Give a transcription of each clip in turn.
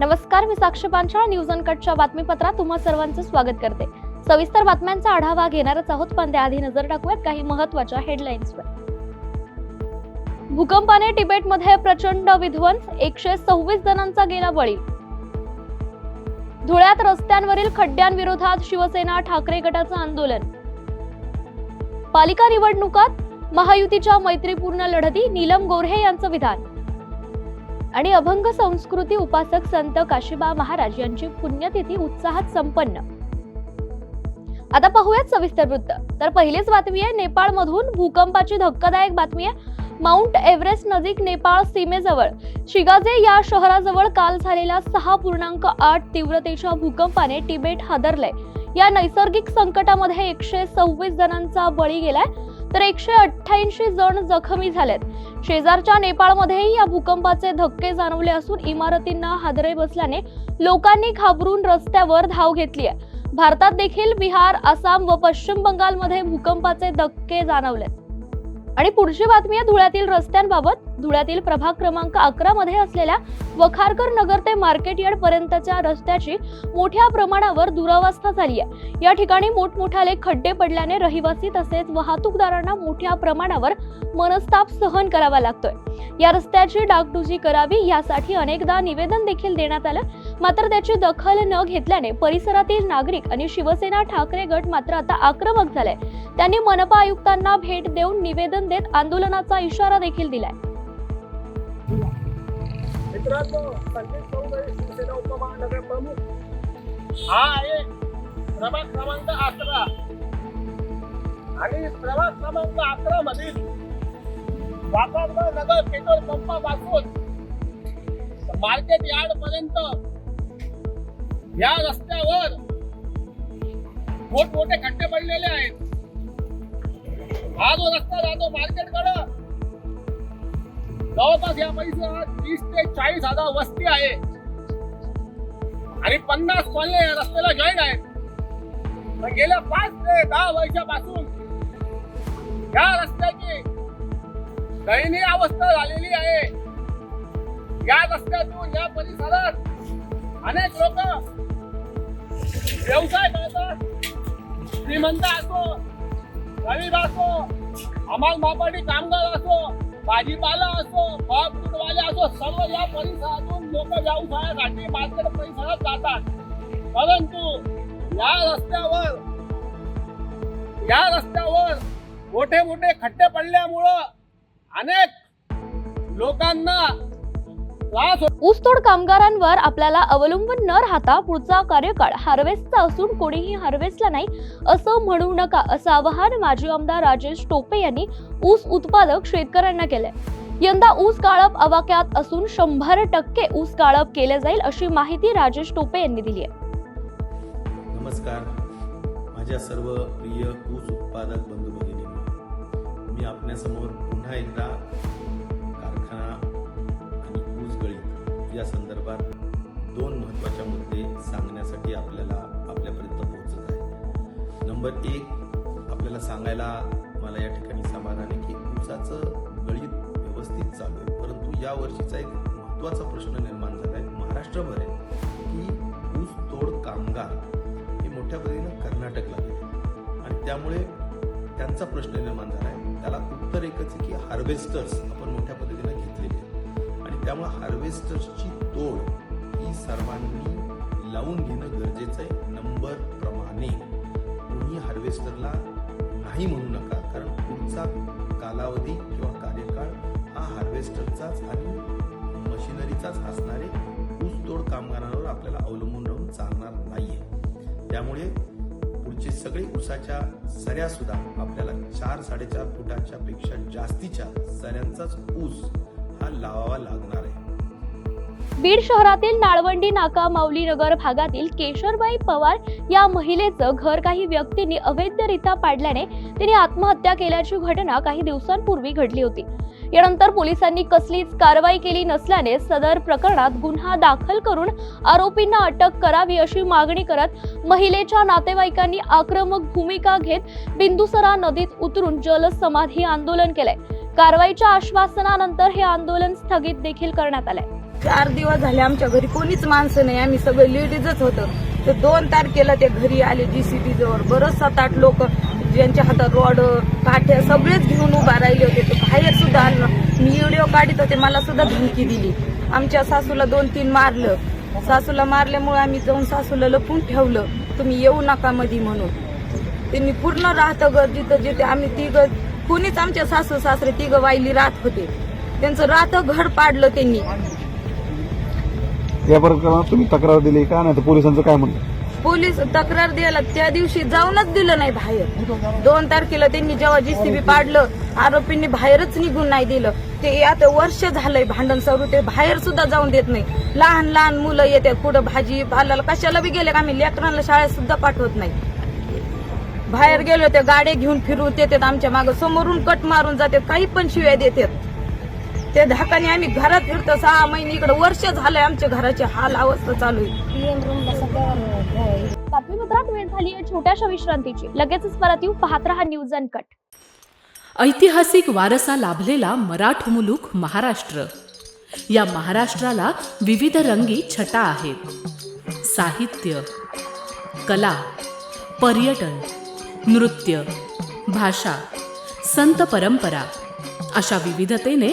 नमस्कार मी साक्षी पांचाळ न्यूज अनकटच्या बातमीपत्रात तुम्हा सर्वांचं स्वागत करते. सविस्तर बातम्यांचा आढावा घेणारच आहोत पण त्याआधी नजर टाकूयात काही महत्त्वाच्या हेडलाईन्सवर भूकंपाने तिबेटमध्ये प्रचंड विध्वंस एकशे सव्वीस जणांचा गेला बळी. धुळ्यात रस्त्यांवरील खड्ड्यांविरोधात शिवसेना ठाकरे गटाचं आंदोलन. पालिका निवडणुकात महायुतीच्या मैत्रीपूर्ण लढती नीलम गोऱ्हे यांचं विधान. आणि अभंग संस्कृती उपासक संत काशीबा महाराज यांची पुण्यतिथी उत्साहात संपन्न. आता पाहूयात सविस्तर वृत्त. तर पहिलीच बातमी आहे नेपाळमधून भूकंपाची धक्कादायक बातमी आहे. माउंट एव्हरेस्ट नजीक नेपाळ सीमेजवळ. शिगाजे या शहराजवळ काल झालेल्या सहा पूर्णांक आठ तीव्रतेच्या भूकंपाने तिबेट हादरलंय. या नैसर्गिक संकटामध्ये एकशे सव्वीस जणांचा बळी गेलाय. तर एकशे अठ्ठ्याऐंशी जण जखमी झालेत. शेजारच्या नेपाळमध्येही या भूकंपाचे धक्के जाणवले असून इमारतींना हादरे बसल्याने लोकांनी घाबरून रस्त्यावर धाव घेतली आहे. भारतात देखील बिहार आसाम व पश्चिम बंगालमध्ये भूकंपाचे धक्के जाणवलेत. आणि पुढची बातमी आहे धुळ्यातील रस्त्यांबाबत. धुळ्यातील प्रभाग क्रमांक अकरा मध्ये असलेल्या वखारकर नगर ते मार्केट यार्ड पर्यंतच्या रस्त्याची मोठ्या प्रमाणावर दुरावस्था झाली आहे. या ठिकाणी मोठमोठाले खड्डे पडल्याने रहिवासी तसेच वाहतूकदारांना मोठ्या प्रमाणावर मनस्ताप सहन करावा लागतोय. या रस्त्याची डागडुजी करावी यासाठी अनेकदा निवेदन देखील देण्यात आलं. मात्र त्याची दखल न घेतल्याने परिसरातील नागरिक आणि शिवसेना ठाकरे गट मात्र आता आक्रमक झालाय त्यांनी मनपा आयुक्तांना भेट देऊन निवेदन देत आंदोलनाचा इशारा देखील दिलाय. आणि प्रभाग क्रमांक अकरा मधील वापरकर नगर पेट्रोल पंपापासून मार्केट यार्ड पर्यंत या रस्त्यावर मोठमोठे खड्डे पडलेले आहेत. हा जो रस्ता जातो मार्केटकडे जवळपास या परिसरात तीस ते चाळीस हजार वस्ती आहे. आणि पन्नास कॉलनी या रस्त्याला जॉईन आहेत. गेल्या पाच ते दहा वर्षापासून या रस्त्याची दयनीय अवस्था झालेली आहे. या रस्त्यातून या परिसरात अनेक लोक व्यवसाय करतात श्रीमंत असो गरीब असो हमाल मापाडी कामगार असो भाजीपाला असो फळ फ्रूटवाले असो सर्व या परिसरातून लोक व्यवसायासाठी मार्केट परिसरात जातात. परंतु या रस्त्यावर या रस्त्यावर मोठे मोठे खड्डे पडल्यामुळं अनेक लोकांना ऊसतोड कामगारांवर आपल्याला अवलंबून न राहता पुढचा कार्यकाळ हार्वेस्टचा असून कोणीही हार्वेस्टला नाही असं म्हणू नका असं आवाहन माजी आमदार राजेश टोपे यांनी ऊस उत्पादक शेतकऱ्यांना केलंय. यंदा ऊस काळप आवाक्यात असून शंभर टक्के ऊस काळप केले जाईल अशी माहिती राजेश टोपे यांनी दिली आहे. नमस्कार. माझ्या सर्व प्रिय ऊस उत्पादक बंधू भगिनी मी आपल्यासमोर पुन्हा एकदा सांगण्यासाठी आपल्याला आपल्यापर्यंत पोहोचत आहे. नंबर एक आपल्याला सांगायला मला या ठिकाणी समाधान आहे की ऊसाचं गळीत व्यवस्थित चालू आहे. परंतु या वर्षीचा एक महत्त्वाचा प्रश्न निर्माण झाला आहे महाराष्ट्रभर आहे की ऊस तोड कामगार हे मोठ्या पद्धतीनं कर्नाटकला गेले. आणि त्यामुळे त्यांचा प्रश्न निर्माण झाला आहे. त्याला उत्तर एकच आहे की हार्वेस्टर्स आपण मोठ्या पद्धतीनं घेतलेले आणि त्यामुळे हार्वेस्टर्सची तोड ही सर्वांनी लावून घेणं गरजेचं आहे नंबर प्रमाणे. तुम्ही हार्वेस्टरला नाही म्हणू नका कारण पुढचा कालावधी किंवा कार्यकाळ हा हार्वेस्टरचाच आणि मशिनरीचाच असणारे ऊसतोड कामगारांवर आपल्याला अवलंबून राहून चालणार नाहीये. त्यामुळे पुढचे सगळे ऊसाच्या सऱ्या सुद्धा आपल्याला चार साडेचार फुटाच्या पेक्षा जास्तीच्या सऱ्यांचाच ऊस हा लावावा लागणार आहे. बीड शहरातील नाळवंडी नाका माऊली नगर भागातील केशरबाई पवार या महिलेचं घर काही व्यक्तींनी अवैधरित्या पाडल्याने तिने आत्महत्या केल्याची घटना काही दिवसांपूर्वी घडली होती. यानंतर पोलिसांनी कसलीच कारवाई केली नसल्याने सदर प्रकरणात गुन्हा दाखल करून आरोपींना अटक करावी अशी मागणी करत महिलेच्या नातेवाईकांनी आक्रमक भूमिका घेत बिंदुसरा नदीत उतरून जलसमाधी आंदोलन केलंय. कारवाईच्या आश्वासनानंतर हे आंदोलन स्थगित देखील करण्यात आलंय. चार दिवस झाले आमच्या घरी कोणीच माणसं नाही. आम्ही सगळे लेडीजच होतं. तर दोन तारखेला ते घरी आले जीसीबी जवळ. बरंच सात आठ लोक ज्यांच्या हातात रॉड काठ्या सगळेच घेऊन उभा राहिले होते. ते बाहेर सुद्धा आणलं मी व्हिडिओ काढित होते. मला सुद्धा धमकी दिली. आमच्या सासूला दोन तीन मारलं. सासूला मारल्यामुळे आम्ही जाऊन सासूला लपून ठेवलं. तुम्ही येऊ नका मधी म्हणून. त्यांनी पूर्ण राहतं घर जिथं जिथे आम्ही तिघ कुणीच आमच्या सासू सासरे तिघ वाईली राहत होते. त्यांचं राहतं घर पाडलं त्यांनी. या प्रकरणात तुम्ही तक्रार दिली का? नाही तर पोलिसांचं काय म्हणलं पोलीस तक्रार द्यायला त्या दिवशी जाऊनच दिलं नाही बाहेर. दोन तारखेला त्यांनी जेव्हा जीसीबी पाडलं आरोपींनी बाहेरच निघून नाही दिलं. ते आता वर्ष झालंय भांडण सरू ते बाहेर सुद्धा जाऊन देत नाही. लहान लहान मुलं येतात कुठं भाजी पाल्याला कशाला बी गेले का? आम्ही लेकरांना शाळेत सुद्धा पाठवत नाही. बाहेर गेलो त्या गाड्या घेऊन फिरून येतात आमच्या मागं. समोरून कट मारून जातात काही पण शिव्या देतात. त्या धाकाने आम्ही घरात फिरतो. सहा महिने इकडे वर्ष झालंय आमच्या घराची हाल अवस्था चालू आहे. बातमीपत्रात वेळ झाली आहे छोट्याशा विश्रांतीची. लगेचच परत येऊ पाहत रहा न्यूज अनकट ऐतिहासिक वारसा लाभलेला मराठ मुलूक महाराष्ट्र. या महाराष्ट्राला विविध रंगी छटा आहेत. साहित्य कला पर्यटन नृत्य भाषा संत परंपरा अशा विविधतेने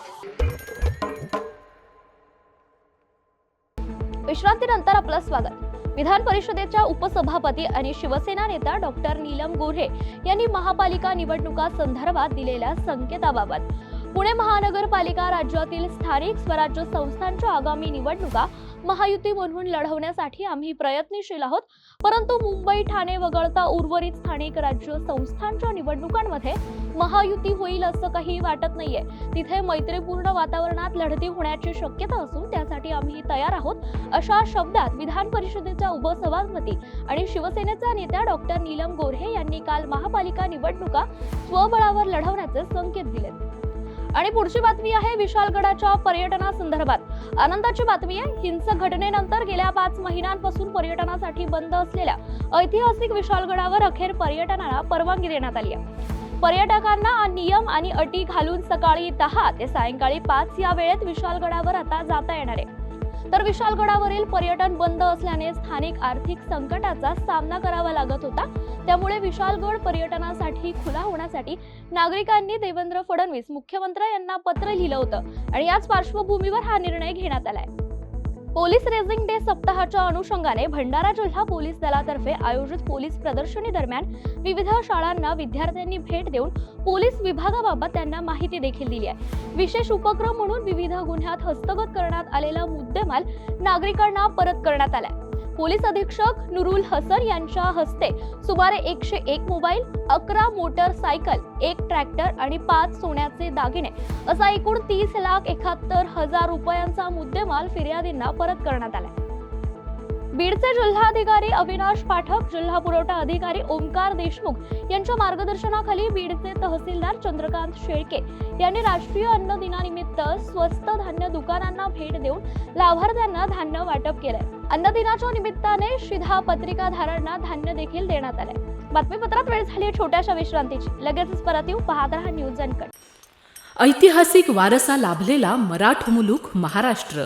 विश्रांतीनंतर आपलं स्वागत. विधान परिषदेच्या उपसभापती आणि शिवसेना नेता डॉक्टर नीलम गोऱ्हे यांनी महापालिका निवडणुका संदर्भात दिलेल्या संकेताबाबत. पुणे महानगरपालिका राज्यातील स्थानिक स्वराज्य संस्थांच्या आगामी निवडणुका महायुती म्हणून लढवण्यासाठी आम्ही प्रयत्नशील आहोत. परंतु मुंबई ठाणे वगळता उर्वरित स्थानिक राज्य संस्थांच्या निवडणुकांमध्ये महायुती होईल असं काही वाटत नाहीये. तिथे मैत्रीपूर्ण वातावरणात लढती होण्याची शक्यता असून त्यासाठी आम्ही तयार आहोत अशा शब्दात विधान परिषदेच्या उपसभापती आणि शिवसेनेचा नेत्या डॉक्टर नीलम गोऱ्हे यांनी काल महापालिका निवडणुका स्वबळावर लढवण्याचे संकेत दिले. आणि पुढची बातमी आहे विशालगडाच्या पर्यटनासंदर्भात. आनंदाची बातमी आहे हिंसक घटनेनंतर गेल्या पाच महिन्यांपासून पर्यटनासाठी बंद असलेल्या ऐतिहासिक विशालगडावर अखेर पर्यटनाला परवानगी देण्यात आली आहे. पर्यटकांना नियम आणि अटी घालून सकाळी दहा ते सायंकाळी पाच या वेळेत विशालगडावर आता जाता येणार आहे. तर विशालगडावरील पर्यटन बंद असल्याने स्थानिक आर्थिक संकटाचा सामना करावा लागत होता. त्यामुळे विशालगड पर्यटनासाठी खुला होण्यासाठी नागरिकांनी देवेंद्र फडणवीस मुख्यमंत्री यांना पत्र लिहिलं होतं आणि याच पार्श्वभूमीवर हा निर्णय घेण्यात आलाय. पोलीस रेझिंग डे सप्ताहाच्या अनुषंगाने भंडारा जिल्हा पोलीस दलातर्फे आयोजित पोलीस प्रदर्शनी दरम्यान विविध शाळांना विद्यार्थ्यांनी भेट देऊन पोलीस विभागाबाबत त्यांना माहिती देखील दिली आहे. विशेष उपक्रम म्हणून विविध गुन्ह्यात हस्तगत करण्यात आलेला मुद्देमाल नागरिकांना परत करण्यात आलाय. पोलीस अधीक्षक नुरुल हसन यांच्या हस्ते सुमारे एकशे एक मोबाईल अकरा मोटरसायकल एक ट्रॅक्टर आणि पाच सोन्याचे दागिने असा एकूण तीस लाख एकाहत्तर हजार रुपयांचा मुद्देमाल फिर्यादींना परत करण्यात आलाय. बीडचे जिल्हाधिकारी अविनाश पाठक जिल्हा पुरवठा अधिकारी ओमकार देशमुख यांच्या मार्गदर्शनाखाली बीडचे तहसीलदार चंद्रकांत शेळके यांनी राष्ट्रीय अन्न दिनानिमित्त स्वस्त धान्य दुकानांना भेट देऊन लाभार्थ्यांना धान्य वाटप केलंय. अन्न दिनाच्या निमित्ताने शिधा पत्रिकाधारांना धान्य देखील देण्यात आलंय. बातमीपत्रात वेळ झाली आहे छोट्याशा विश्रांतीची. लगेचच परत येऊ. पाहत रहा न्यूज अँड कट ऐतिहासिक वारसा लाभलेला मराठ मुलूक महाराष्ट्र.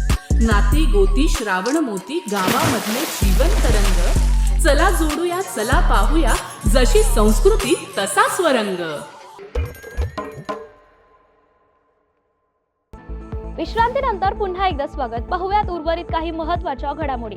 नाती गोती श्रावण मोती गावामधले जीवन तरंग. चला जोडूया चला पाहूया जशी संस्कृती तसा स्वरंग. विश्रांतीनंतर पुन्हा एकदा स्वागत. पाहूयात उर्वरित काही महत्त्वाच्या घडामोडी.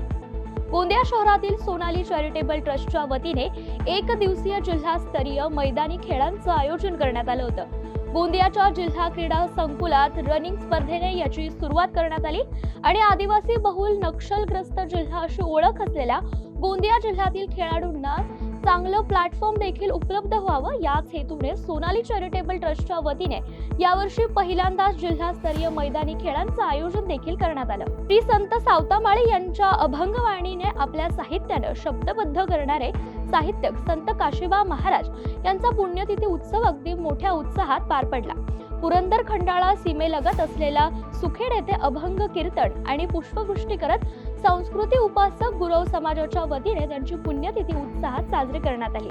गोंदिया शहरातील सोनाली चॅरिटेबल ट्रस्टच्या वतीने एक दिवसीय जिल्हास्तरीय मैदानी खेळांचं आयोजन करण्यात आलं होतं. गोंदियाच्या जिल्हा क्रीडा संकुलात रनिंग स्पर्धेने याची सुरुवात करण्यात आली. आणि आदिवासी बहुल नक्षलग्रस्त जिल्हा अशी ओळख असलेल्या गोंदिया जिल्ह्यातील खेळाडूंना चांगलं प्लॅटफॉर्म देखील उपलब्ध व्हावं याच हेतूने सोनाली चॅरिटेबल ट्रस्टच्या वतीने यावर्षी पहिल्यांदाच जिल्हास्तरीय मैदानी खेळांचं आयोजन देखील करण्यात आलं. श्री संत सावतामाळे यांच्या अभंगवाणीने आपल्या साहित्यानं शब्दबद्ध करणारे साहित्यक संत काशीबा महाराज यांचा पुण्यतिथी उत्सव अगदी मोठ्या उत्साहात पार पडला. पुरंदर खंडाळा सीमेलगत असलेला सुखेड येथे अभंग कीर्तन आणि पुष्पवृष्टी करत संस्कृती उपासक गुरव समाजाच्या वतीने त्यांची पुण्यतिथी उत्साहात साजरी करण्यात आली.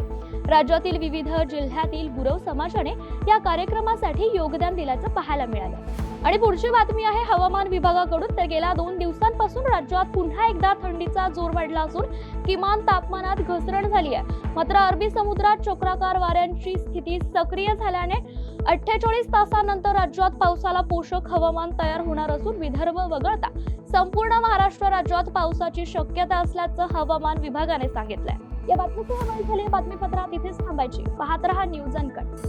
राज्यातील विविध जिल्ह्यातील गुरव समाजाने या कार्यक्रमासाठी योगदान दिल्याचं पाहायला मिळालं. आणि पुढची बातमी आहे हवामान विभागाकडून. तर गेल्या दोन दिवसांपासून राज्यात पुन्हा एकदा थंडीचा जोर वाढला असून किमान तापमानात घसरण झाली आहे. मात्र अरबी समुद्रात चक्राकार वाऱ्यांची स्थिती सक्रिय झाल्याने अठ्ठेचाळीस तासानंतर राज्यात पावसाला पोषक हवामान तयार होणार असून विदर्भ वगळता संपूर्ण महाराष्ट्र राज्यात पावसाची शक्यता असल्याचं हवामान विभागाने सांगितलंय. या बातमीसह वेळ झाली बातमीपत्रात इथेच थांबायची. पाहत रहा न्यूज अनकट.